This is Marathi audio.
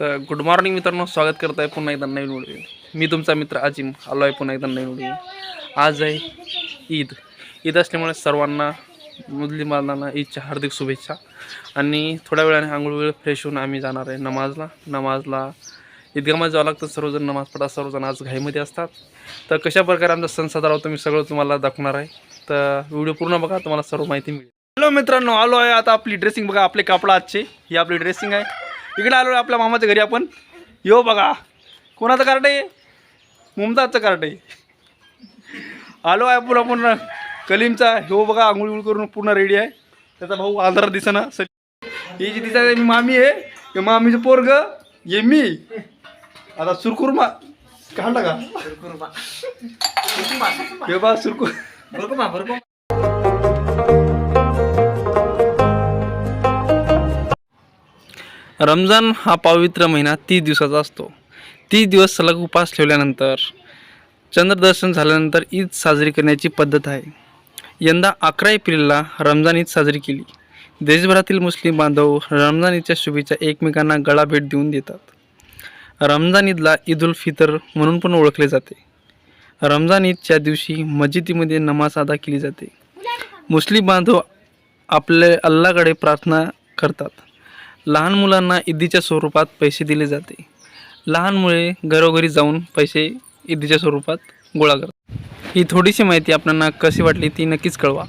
तर गुड मॉर्निंग मित्रांनो स्वागत करत आहे पुन्हा एकदा नवीन व्हिडिओ मी तुमचा मित्र अजिम आलो आहे पुन्हा एकदा नवीन व्हिडिओ आज आहे ईद. ईद असल्यामुळे सर्वांना मुस्लिम बांधवांना ईदच्या हार्दिक शुभेच्छा. आणि थोड्या वेळाने आंघोळ वेळ फ्रेश होऊन आम्ही जाणार आहे नमाजला. नमाजला ईदगामध्ये जावं लागतं सर्वजण नमाज पडा सर्वजण आज घाईमध्ये असतात. तर कशा प्रकारे आमचा सण साजरा होतो मी सगळं तुम्हाला दाखवणार आहे. तर व्हिडिओ पूर्ण बघा तुम्हाला सर्व माहिती मिळेल. हॅलो मित्रांनो आलो आहे आता आपली ड्रेसिंग बघा आपले कापड आजचे ही आपली ड्रेसिंग आहे. इकडे आलो आपल्या मामाच्या घरी आपण. यो बघा. कोणाचं कार्ड आहे? मुमताजचं कार्ड आहे. आलो आहे पुन्हा पूर्ण कलीमचा. ह्यो बघा आंघोळ करून पूर्ण रेडी आहे. त्याचा भाऊ आंध्र दिसना. सर ही जी दिसा मी मामी आहे. हे मामीचं पोरग ये मी. आता सुरकुर मा काढला का? हे बा सुरकुर रमजान हा पवित्र महिना तीस दिवसाचा असतो. तीस दिवस सलग उपास ठेवल्यानंतर चंद्रदर्शन झाल्यानंतर ईद साजरी करण्याची पद्धत आहे. यंदा अकरा एप्रिलला रमजान ईद साजरी केली. देशभरातील मुस्लिम बांधव रमजान ईदच्या शुभेच्छा एकमेकांना गळा भेट देऊन देतात. रमजान ईदला ईद उल फितर म्हणून पण ओळखले जाते. रमजान ईदच्या दिवशी मस्जिदीमध्ये नमाज अदा केली जाते. मुस्लिम बांधव आपले अल्लाकडे प्रार्थना करतात. लहान मुलांना ईदीच्या स्वरूपात पैसे दिले जाते. लहान मुले घरोघरी जाऊन पैसे ईदीच्या स्वरूपात गोळा करतात. ही थोडीशी माहिती आपल्याला कशी वाटली ती नक्कीच कळवा.